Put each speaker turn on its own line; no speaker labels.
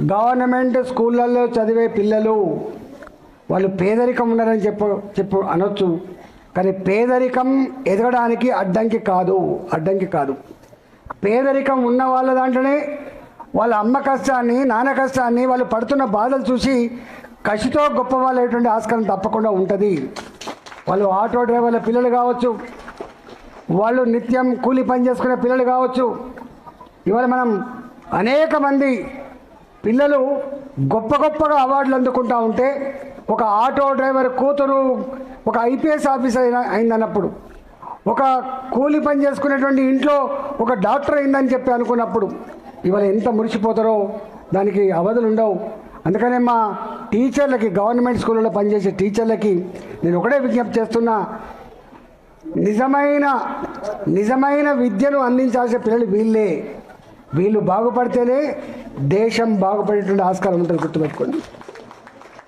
Government స్కూళ్ళల్లో చదివే పిల్లలు వాళ్ళు పేదరికం ఉన్నారని చెప్పు చెప్పు అనొచ్చు. కానీ పేదరికం ఎదగడానికి అడ్డంకి కాదు అడ్డంకి కాదు. పేదరికం ఉన్న వాళ్ళ దాంట్లోనే వాళ్ళ అమ్మ కష్టాన్ని నాన్న కష్టాన్ని వాళ్ళు పడుతున్న బాధలు చూసి కసితో గొప్ప వాళ్ళేటువంటి ఆస్కారం తప్పకుండా ఉంటుంది. వాళ్ళు ఆటో డ్రైవర్ల పిల్లలు కావచ్చు వాళ్ళు నిత్యం కూలి పని చేసుకునే పిల్లలు కావచ్చు ఇవాళ మనం అనేక మంది పిల్లలు గొప్ప గొప్పగా అవార్డులు అందుకుంటా ఉంటే ఒక ఆటో డ్రైవర్ కూతురు ఒక ఐపీఎస్ ఆఫీసర్ అయిన అయిందన్నప్పుడు ఒక కూలి పని చేసుకునేటువంటి ఇంట్లో ఒక డాక్టర్ అయిందని చెప్పి అనుకున్నప్పుడు ఇవాళ ఎంత మురిసిపోతారో దానికి అవధులు ఉండవు. అందుకనే మా టీచర్లకి గవర్నమెంట్ స్కూళ్ళలో పనిచేసే టీచర్లకి నేను ఒకటే విజ్ఞప్తి చేస్తున్నా నిజమైన నిజమైన విద్యను అందించాల్సిన పిల్లలు వీళ్ళే. వీళ్ళు బాగుపడితేనే దేశం బాగుపడేటువంటి ఆస్కారం ఉంటుంది గుర్తుపెట్టుకోండి.